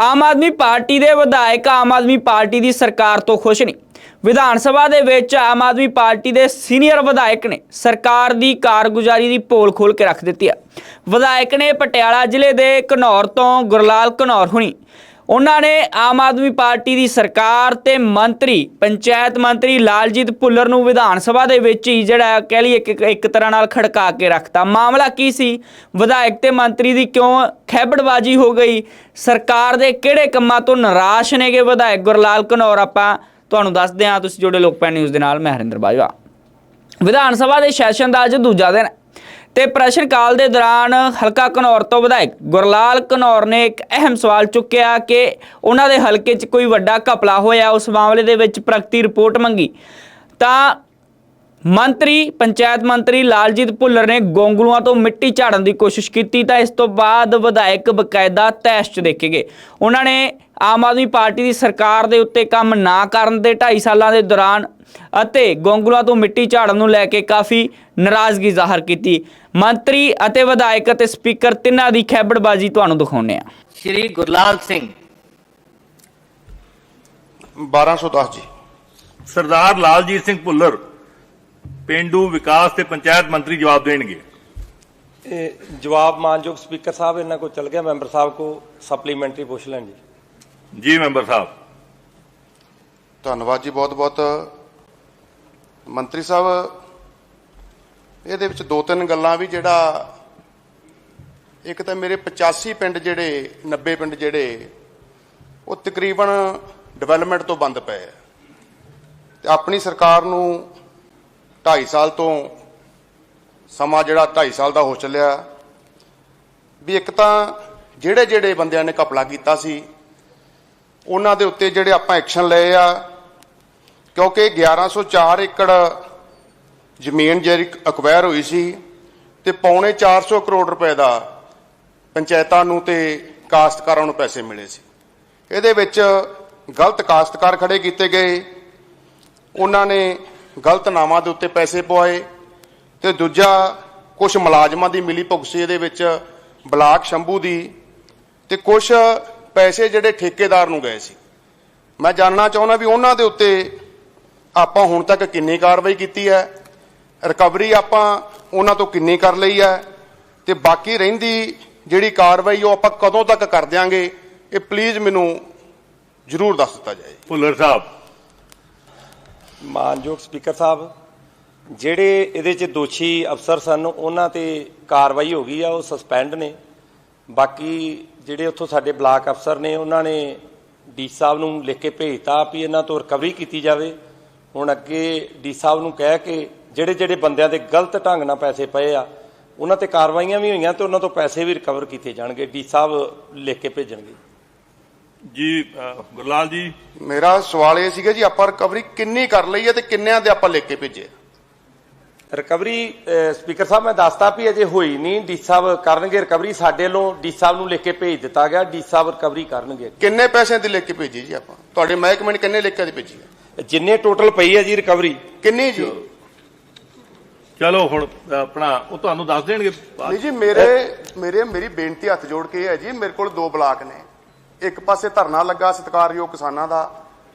Aam Aadmi party ਦੇ ਵਿਧਾਇਕ Aam Aadmi party ਦੀ ਸਰਕਾਰ ਤੋਂ ਖੁਸ਼ ਨਹੀਂ। ਵਿਧਾਨ ਸਭਾ ਦੇ ਵਿੱਚ ਆਮ ਆਦਮੀ ਪਾਰਟੀ ਦੇ ਸੀਨੀਅਰ ਵਿਧਾਇਕ ਨੇ ਸਰਕਾਰ ਦੀ ਕਾਰਗੁਜ਼ਾਰੀ ਦੀ ਪੋਲ ਖੋਲ ਕੇ ਰੱਖ ਦਿੱਤੀ ਹੈ। ਵਿਧਾਇਕ ਨੇ ਪਟਿਆਲਾ ਜ਼ਿਲ੍ਹੇ ਦੇ ਘਨੌਰ ਤੋਂ ਗੁਰਲਾਲ ਘਨੌਰ ਹੁਣੀ ਉਹਨਾਂ ਨੇ ਆਮ ਆਦਮੀ ਪਾਰਟੀ ਦੀ ਸਰਕਾਰ ਤੇ ਮੰਤਰੀ, ਪੰਚਾਇਤ ਮੰਤਰੀ ਲਾਲਜੀਤ ਭੁੱਲਰ ਨੂੰ ਵਿਧਾਨ ਸਭਾ ਦੇ ਵਿੱਚ ਹੀ ਜਿਹੜਾ ਕਹਿ ਲਈ ਇੱਕ ਇੱਕ ਤਰ੍ਹਾਂ ਨਾਲ ਖੜਕਾ ਕੇ ਰੱਖਤਾ। ਮਾਮਲਾ ਕੀ ਸੀ? ਵਿਧਾਇਕ ਤੇ ਮੰਤਰੀ ਦੀ ਕਿਉਂ ਖੈਬੜਬਾਜੀ ਹੋ ਗਈ? ਸਰਕਾਰ ਦੇ ਕਿਹੜੇ ਕੰਮਾਂ ਤੋਂ ਨਿਰਾਸ਼ ਨੇਗੇ ਵਿਧਾਇਕ ਗੁਰਲਾਲ ਘਨੌਰ ਆਪਾਂ ਤੁਹਾਨੂੰ ਦੱਸਦੇ ਹਾਂ। ਤੁਸੀਂ ਜੁੜੇ ਲੋਕਪਾਲ ਨਿਊਜ਼ ਦੇ ਨਾਲ, ਮੈਂ ਹਰਿੰਦਰ ਬਾਜਵਾ। ਵਿਧਾਨ ਸਭਾ ਦੇ ਸੈਸ਼ਨ ਦਾ ਅੱਜ ਦੂਜਾ ਦਿਨ ਤੇ ਪ੍ਰਸ਼ਨ ਕਾਲ ਦੇ ਦੌਰਾਨ ਹਲਕਾ ਘਨੌਰ ਤੋਂ ਵਿਧਾਇਕ ਗੁਰਲਾਲ ਘਨੌਰ ਨੇ ਇੱਕ ਅਹਿਮ ਸਵਾਲ ਚੁੱਕਿਆ ਕਿ ਉਹਨਾਂ ਦੇ ਹਲਕੇ 'ਚ ਕੋਈ ਵੱਡਾ ਘਪਲਾ ਹੋਇਆ, ਉਸ ਮਾਮਲੇ ਦੇ ਵਿੱਚ ਪ੍ਰਗਤੀ ਰਿਪੋਰਟ ਮੰਗੀ। ਤਾਂ ਮੰਤਰੀ ਪੰਚਾਇਤ ਮੰਤਰੀ ਲਾਲਜੀਤ ਭੁੱਲਰ ਨੇ ਗੋਂਗਲੂਆਂ ਤੋਂ ਮਿੱਟੀ ਝਾੜਨ ਦੀ ਕੋਸ਼ਿਸ਼ ਕੀਤੀ ਤਾਂ ਇਸ ਤੋਂ ਬਾਅਦ ਵਿਧਾਇਕ ਬਕਾਇਦਾ ਤੈਸ਼ 'ਚ ਦੇਖੇ ਗਏ। ਉਹਨਾਂ ਨੇ ਆਮ ਆਦਮੀ ਪਾਰਟੀ ਦੀ ਸਰਕਾਰ ਦੇ ਉੱਤੇ ਕੰਮ ਨਾ ਕਰਨ ਦੇ 2.5 ਸਾਲਾਂ ਦੇ ਦੌਰਾਨ ਅਤੇ ਗੋਂਗਲੂਆਂ ਤੋਂ ਮਿੱਟੀ ਝਾੜਨ ਨੂੰ ਲੈ ਕੇ ਕਾਫੀ ਨਾਰਾਜ਼ਗੀ ਜ਼ਾਹਰ ਕੀਤੀ। ਮੰਤਰੀ ਅਤੇ ਵਿਧਾਇਕ ਅਤੇ ਸਪੀਕਰ ਤਿੰਨਾਂ ਦੀ ਖੈਬੜਬਾਜ਼ੀ ਤੁਹਾਨੂੰ ਦਿਖਾਉਂਦੇ ਆ ਸ਼੍ਰੀ ਗੁਰਲਾਲ ਸਿੰਘ। 1210 ਜੀ। ਸਰਦਾਰ ਲਾਲਜੀਤ ਸਿੰਘ ਭੁੱਲਰ ਪਿੰਡੂ ਵਿਕਾਸ ਤੇ ਪੰਚਾਇਤ ਮੰਤਰੀ ਜਵਾਬ ਦੇਣਗੇ। ਇਹ ਜਵਾਬ ਮਾਨਯੋਗ ਸਪੀਕਰ ਸਾਹਿਬ ਇਹਨਾਂ ਕੋਲ ਚਲ ਗਿਆ ਮੈਂਬਰ ਸਾਹਿਬ ਕੋ ਸਪਲੀਮੈਂਟਰੀ ਪੁੱਛ ਲੈਣ ਜੀ। ਜੀ ਮੈਂਬਰ ਸਾਹਿਬ। ਧੰਨਵਾਦ ਜੀ ਬਹੁਤ ਬਹੁਤ। ਮੰਤਰੀ ਸਾਹਿਬ ਇਹਦੇ ਵਿੱਚ ਦੋ ਤਿੰਨ ਗੱਲਾਂ ਵੀ ਜਿਹੜਾ ਇੱਕ ਤਾਂ ਮੇਰੇ 85 ਪਿੰਡ ਜਿਹੜੇ 90 ਪਿੰਡ ਜਿਹੜੇ ਉਹ ਤਕਰੀਬਨ ਡਿਵੈਲਪਮੈਂਟ ਤੋਂ ਬੰਦ ਪਏ ਆ। ਤੇ ਆਪਣੀ ਸਰਕਾਰ ਨੂੰ 2.5 ਸਾਲ ਤੋਂ ਸਮਾਂ ਜਿਹੜਾ 2.5 ਸਾਲ ਦਾ ਹੋ ਚੱਲਿਆ। ਵੀ ਇੱਕ ਤਾਂ ਜਿਹੜੇ ਜਿਹੜੇ ਬੰਦਿਆਂ ਨੇ ਘਪਲਾ ਕੀਤਾ ਸੀ, ਉਹਨਾਂ ਦੇ ਉੱਤੇ ਜਿਹੜੇ ਆਪਾਂ ਐਕਸ਼ਨ ਲਏ ਆ, ਕਿਉਂਕਿ 1104 ਏਕੜ ਜ਼ਮੀਨ ਜਿਹੜੀ ਅਕਵਾਇਰ ਹੋਈ ਸੀ ਤੇ ਪੌਣੇ 400 ਕਰੋੜ ਰੁਪਏ ਦਾ ਪੰਚਾਇਤਾਂ ਨੂੰ ਤੇ ਕਾਸ਼ਤਕਾਰਾਂ ਨੂੰ ਪੈਸੇ ਮਿਲੇ ਸੀ। ਇਹਦੇ ਵਿੱਚ ਗਲਤ ਕਾਸ਼ਤਕਾਰ ਖੜੇ ਕੀਤੇ ਗਏ। ਉਹਨਾਂ ਨੇ ਗਲਤ ਨਾਵਾਂ ਦੇ ਉੱਤੇ ਪੈਸੇ ਪਵਾਏ ਤੇ ਦੂਜਾ ਕੁਝ ਮੁਲਾਜ਼ਮਾਂ ਦੀ ਮਿਲੀ ਭੁਗਤ ਸੀ, ਇਹਦੇ ਵਿੱਚ ਬਲਾਕ ਸ਼ੰਭੂ ਦੀ ਤੇ ਕੁਝ ਪੈਸੇ ਜਿਹੜੇ ਠੇਕੇਦਾਰ ਨੂੰ ਗਏ ਸੀ। ਮੈਂ ਜਾਣਨਾ ਚਾਹੁੰਦਾ ਵੀ ਉਹਨਾਂ ਦੇ ਉੱਤੇ ਆਪਾਂ ਹੁਣ ਤੱਕ ਕਿੰਨੀ ਕਾਰਵਾਈ ਕੀਤੀ ਹੈ, ਰਿਕਵਰੀ ਆਪਾਂ ਉਹਨਾਂ ਤੋਂ ਕਿੰਨੀ ਕਰ ਲਈ ਹੈ ਤੇ ਬਾਕੀ ਰਹਿੰਦੀ ਜਿਹੜੀ ਕਾਰਵਾਈ ਉਹ ਆਪਾਂ ਕਦੋਂ ਤੱਕ ਕਰ ਦਿਆਂਗੇ, ਇਹ ਪਲੀਜ਼ ਮੈਨੂੰ ਜ਼ਰੂਰ ਦੱਸ ਦਿੱਤਾ ਜਾਏ। ਭੁੱਲਰ ਸਾਹਿਬ ਮਾਨਯੋਗ ਸਪੀਕਰ ਸਾਹਿਬ, ਜਿਹੜੇ ਇਹਦੇ 'ਚ ਦੋਸ਼ੀ ਅਫਸਰ ਸਨ, ਉਹਨਾਂ ਤੇ ਕਾਰਵਾਈ ਹੋ ਗਈ ਆ, ਉਹ ਸਸਪੈਂਡ ਨੇ। ਬਾਕੀ ਜਿਹੜੇ ਉੱਥੋਂ ਸਾਡੇ ਬਲਾਕ ਅਫਸਰ ਨੇ, ਉਹਨਾਂ ਨੇ ਡੀ ਸਾਹਿਬ ਨੂੰ ਲਿਖ ਕੇ ਭੇਜਤਾ ਵੀ ਇਹਨਾਂ ਤੋਂ ਰਿਕਵਰੀ ਕੀਤੀ ਜਾਵੇ। ਹੁਣ ਅੱਗੇ ਡੀ ਸਾਹਿਬ ਨੂੰ ਕਹਿ ਕੇ ਜਿਹੜੇ ਜਿਹੜੇ ਬੰਦਿਆਂ ਦੇ ਗਲਤ ਢੰਗ ਨਾਲ ਪੈਸੇ ਪਏ ਆ, ਉਹਨਾਂ ਤੇ ਕਾਰਵਾਈਆਂ ਵੀ ਹੋਈਆਂ ਤੇ ਉਹਨਾਂ ਤੋਂ ਪੈਸੇ ਵੀ ਰਿਕਵਰ ਕੀਤੇ ਜਾਣਗੇ। ਡੀ ਸਾਹਿਬ ਲਿਖ ਕੇ ਭੇਜਣਗੇ। ਜੀ ਗੁਰਲਾਲ ਜੀ। ਮੇਰਾ ਸਵਾਲ ਇਹ ਸੀਗਾ ਜੀ ਆਪਾਂ ਰਿਕਵਰੀ ਕਿੰਨੀ ਕਰ ਲਈ ਹੈ ਤੇ ਕਿੰਨਿਆਂ ਦੇ ਆਪਾਂ ਲਿਖ ਕੇ ਭੇਜੇ ਰਿਕਵਰੀ ਸਪੀਕਰ ਸਾਹਿਬ ਮੈਂ ਦੱਸਤਾ ਵੀ ਅਜੇ ਹੋਈ ਨਹੀਂ। ਡੀ ਸਾਹਿਬ ਕਰਨਗੇ ਰਿਕਵਰੀ ਸਾਡੇ ਵੱਲੋਂ ਡੀ ਸਾਹਿਬ ਨੂੰ ਲਿਖ ਕੇ ਭੇਜ ਦਿੱਤਾ ਗਿਆ। ਡੀ ਸਾਹਿਬ ਰਿਕਵਰੀ ਕਰਨਗੇ ਕਿੰਨੇ ਪੈਸਿਆਂ ਦੀ ਲਿਖ ਕੇ ਭੇਜੀ ਜੀ ਆਪਾਂ? ਤੁਹਾਡੇ ਮਹਿਕਮੇ ਨੇ ਕਿੰਨੇ ਲਿਖ ਕੇ ਦੀ ਭੇਜੀ ਹੈ? ਜਿੰਨੇ ਟੋਟਲ ਪਈ ਹੈ ਜੀ ਰਿਕਵਰੀ ਕਿੰਨੀ ਜੀ? ਚਲੋ ਹੁਣ ਆਪਣਾ ਉਹ ਤੁਹਾਨੂੰ ਦੱਸ ਦੇਣਗੇ ਨਹੀਂ ਜੀ ਮੇਰੇ ਮੇਰੇ ਮੇਰੀ ਬੇਨਤੀ ਹੱਥ ਜੋੜ ਕੇ ਹੈ ਜੀ ਮੇਰੇ ਕੋਲ ਦੋ ਬਲਾਕ ਨੇ। ਇੱਕ ਪਾਸੇ ਧਰਨਾ ਲੱਗਾ ਸਤਿਕਾਰਯੋਗ ਕਿਸਾਨਾਂ ਦਾ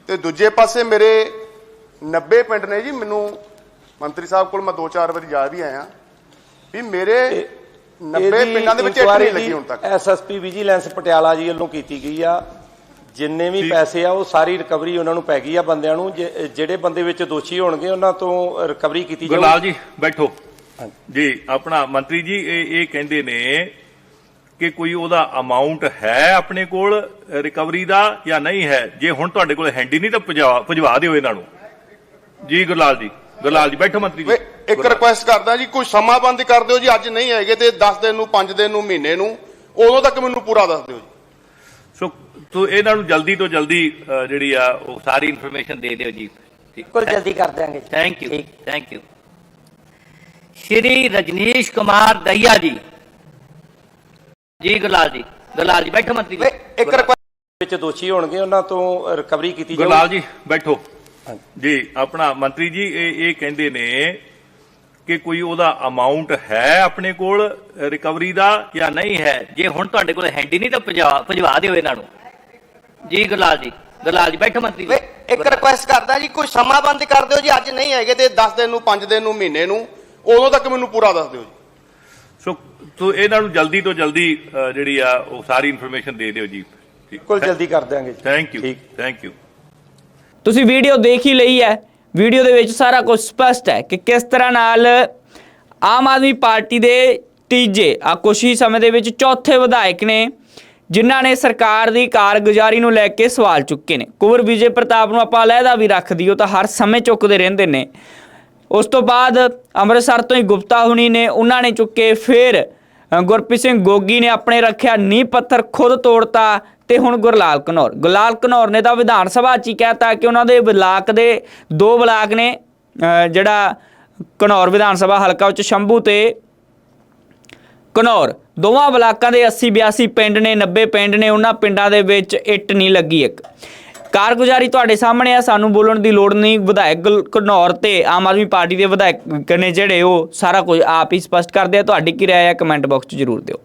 ਤੇ ਦੂਜੇ ਪਾਸੇ ਮੇਰੇ 90 ਪਿੰਡ ਨੇ ਜੀ ਮੈਨੂੰ ਮੰਤਰੀ ਸਾਹਿਬ ਕੋਲ ਮੈਂ ਦੋ ਚਾਰ ਵਾਰੀ ਜਾ ਵੀ ਆਇਆ ਵੀ ਮੇਰੇ 90 ਪਿੰਡਾਂ ਦੇ ਵਿੱਚ ਇੱਕ ਨਹੀਂ ਲੱਗੀ ਹੁਣ ਤੱਕ। ਐਸਐਸਪੀ ਵਿਜੀਲੈਂਸ ਪਟਿਆਲਾ ਜੀ ਵੱਲੋਂ ਕੀਤੀ ਗਈ ਆ। ਜਿੰਨੇ ਵੀ ਪੈਸੇ ਆ ਉਹ ਸਾਰੀ ਰਿਕਵਰੀ ਉਹਨਾਂ ਨੂੰ ਪੈ ਗਈ ਆ ਬੰਦਿਆਂ ਨੂੰ। ਜਿਹੜੇ ਬੰਦੇ ਵਿੱਚ ਦੋਸ਼ੀ ਹੋਣਗੇ ਉਹਨਾਂ ਤੋਂ ਰਿਕਵਰੀ ਕੀਤੀ ਗੁਰਲਾਲ ਜਾਊਗੀ ਜੀ ਬੈਠੋ। ਜੀ ਆਪਣਾ ਮੰਤਰੀ ਜੀ ਇਹ ਇਹ ਕਹਿੰਦੇ ਨੇ ਕਿ ਕੋਈ ਉਹਦਾ ਅਮਾਉਂਟ ਹੈ ਆਪਣੇ ਕੋਲ ਰਿਕਵਰੀ ਦਾ ਜਾਂ ਨਹੀਂ ਹੈ? ਜੇ ਹੁਣ ਤੁਹਾਡੇ ਕੋਲ ਹੈਂਡੀ ਨਹੀਂ ਤਾਂ ਭਜਵਾ ਭਜਵਾ ਦਿਓ ਇਹਨਾਂ ਨੂੰ। ਜੀ ਗੁਰਲਾਲ ਜੀ। ਗੁਰਲਾਲ ਜੀ ਬੈਠੋ ਮੰਤਰੀ ਜੀ। ਇੱਕ ਰਿਕੁਐਸਟ ਕਰਦਾ ਜੀ ਕੋਈ ਸਮਾਂ ਬੰਦ ਕਰ ਦਿਓ ਜੀ ਅੱਜ ਨਹੀਂ ਹੈਗੇ ਤੇ 10 ਦਿਨ ਨੂੰ 5 ਦਿਨ ਨੂੰ ਮਹੀਨੇ ਨੂੰ। ਉਦੋਂ ਤੱਕ ਮੈਨੂੰ ਪੂਰਾ ਦੱਸ ਦਿਓ ਜੀ। ਸੋ ਤੋ ਇਹਨਾਂ ਨੂੰ ਜਲਦੀ ਤੋਂ ਜਲਦੀ ਜਿਹੜੀ ਆ ਉਹ ਸਾਰੀ ਇਨਫੋਰਮੇਸ਼ਨ ਦੇ ਦਿਓ ਜੀ। ਬਿਲਕੁਲ ਜਲਦੀ ਕਰ ਦਿਆਂਗੇ ਥੈਂਕ ਯੂ ਠੀਕ। Thank you Shri Rajneesh Kumar Dahiya ji. ਜੀ ਗੁਰਲਾਲ ਜੀ। ਗੁਰਲਾਲ ਜੀ ਬੈਠੋ ਮੰਤਰੀ ਜੀ। ਇੱਕ ਰਿਕੁਐਸਟ ਵਿੱਚ ਦੋਸ਼ੀ ਹੋਣਗੇ ਉਹਨਾਂ ਤੋਂ ਰਿਕਵਰੀ ਕੀਤੀ ਗੁਰਲਾਲ ਜਾਊਗੀ ਜੀ ਬੈਠੋ। ਜੀ ਆਪਣਾ ਮੰਤਰੀ ਜੀ ਇਹ ਇਹ ਕਹਿੰਦੇ ਨੇ ਕਿ ਕੋਈ ਉਹਦਾ ਅਮਾਉਂਟ ਹੈ ਆਪਣੇ ਕੋਲ ਰਿਕਵਰੀ ਦਾ ਜਾਂ ਨਹੀਂ ਹੈ? ਜੇ ਹੁਣ ਤੁਹਾਡੇ ਕੋਲ ਹੈਂਡੀ ਨਹੀਂ ਤਾਂ ਭਜਵਾ ਭਜਵਾ ਦਿਓ ਇਹਨਾਂ ਨੂੰ। ਜੀ ਗੁਰਲਾਲ ਜੀ ਗੁਰਲਾਲ ਜੀ ਬੈਠੋ ਮੰਤਰੀ ਜੀ। ਇੱਕ ਰਿਕੁਐਸਟ ਕਰਦਾ ਜੀ ਕੋਈ ਸਮਾਂ ਬੰਦ ਕਰ ਦਿਓ ਜੀ ਅੱਜ ਨਹੀਂ ਹੈਗੇ ਤੇ 10 ਦਿਨ ਨੂੰ 5 ਦਿਨ ਨੂੰ ਮਹੀਨੇ ਨੂੰ ਉਦੋਂ ਤੱਕ ਮੈਨੂੰ ਪੂਰਾ ਦੱਸ ਦਿਓ ਜੀ। ਸੋ ਤੋ ਇਹਨਾਂ ਨੂੰ ਜਲਦੀ ਤੋਂ ਜਲਦੀ ਜਿਹੜੀ ਆ ਉਹ ਸਾਰੀ ਇਨਫੋਰਮੇਸ਼ਨ ਦੇ ਦਿਓ ਜੀ। ਬਿਲਕੁਲ ਜਲਦੀ ਕਰ ਦਿਆਂਗੇ ਜੀ। ਥੈਂਕ ਯੂ ਠੀਕ। ਥੈਂਕ ਯੂ ਤੁਸੀਂ ਵੀਡੀਓ ਦੇਖ ਹੀ ਲਈ ਹੈ। ਵੀਡੀਓ ਦੇ ਵਿੱਚ ਸਾਰਾ ਕੁਝ ਸਪਸ਼ਟ ਹੈ ਕਿ ਕਿਸ ਤਰ੍ਹਾਂ ਨਾਲ ਆਮ ਆਦਮੀ ਪਾਰਟੀ ਦੇ ਤੀਜੇ ਆ ਹੀ ਸਮੇਂ ਦੇ ਵਿੱਚ ਚੌਥੇ ਵਿਧਾਇਕ ਨੇ ਜਿਨ੍ਹਾਂ ਨੇ ਸਰਕਾਰ ਦੀ ਕਾਰਗੁਜ਼ਾਰੀ ਨੂੰ ਲੈ ਕੇ ਸਵਾਲ ਚੁੱਕੇ ਨੇ। ਕੁਵਰ ਵਿਜੇ ਪ੍ਰਤਾਪ ਨੂੰ ਆਪਾਂ ਅਲੱਗਾ ਵੀ ਰੱਖ ਦਈਓ ਤਾਂ ਹਰ ਸਮੇਂ ਚੁੱਕਦੇ ਰਹਿੰਦੇ ਨੇ। ਉਸ ਤੋਂ ਬਾਅਦ ਅੰਮ੍ਰਿਤਸਰ ਤੋਂ ਹੀ ਗੁਪਤਾ ਹੁਣੀ ਨੇ ਉਹਨਾਂ ਨੇ ਚੁੱਕੇ ਫਿਰ ਗੁਰਪ੍ਰੀਤ ਸਿੰਘ ਗੋਗੀ ਨੇ ਆਪਣੇ ਰੱਖਿਆ ਨੀਂਹ ਪੱਥਰ ਖੁਦ ਤੋੜਤਾ ਤੇ ਹੁਣ ਗੁਰਲਾਲ ਕਨੌਰ। ਗੁਰਲਾਲ ਘਨੌਰ ਨੇ ਤਾਂ ਵਿਧਾਨ ਸਭਾ 'ਚ ਹੀ ਕਹਿਤਾ ਕਿ ਉਹਨਾਂ ਦੇ ਬਲਾਕ ਦੇ ਦੋ ਬਲਾਕ ਨੇ ਜਿਹੜਾ ਘਨੌਰ ਵਿਧਾਨ ਸਭਾ ਹਲਕਾ ਵਿੱਚ ਸ਼ੰਭੂ ਤੇ ਘਨੌਰ ਦੋਵਾਂ ਬਲਾਕਾਂ ਦੇ 80 82 ਪਿੰਡ ਨੇ 90 ਪਿੰਡ ਨੇ, ਉਹਨਾਂ ਪਿੰਡਾਂ ਦੇ ਵਿੱਚ ਇੱਟ ਨਹੀਂ ਲੱਗੀ ਇੱਕ। ਕਾਰਗੁਜ਼ਾਰੀ ਤੁਹਾਡੇ ਸਾਹਮਣੇ ਆ, ਸਾਨੂੰ ਬੋਲਣ ਦੀ ਲੋੜ ਨਹੀਂ। ਵਿਧਾਇਕ ਗੁਲ- ਘਨੌਰ ਤੇ ਆਮ ਆਦਮੀ ਪਾਰਟੀ ਦੇ ਵਿਧਾਇਕ ਨੇ ਜਿਹੜੇ, ਉਹ ਸਾਰਾ ਕੁਝ ਆਪ ਹੀ ਸਪਸ਼ਟ ਕਰਦੇ ਆ। ਤੁਹਾਡੀ ਕੀ ਰਾਏ ਹੈ ਕਮੈਂਟ ਬਾਕਸ 'ਚ ਜ਼ਰੂਰ ਦਿਓ।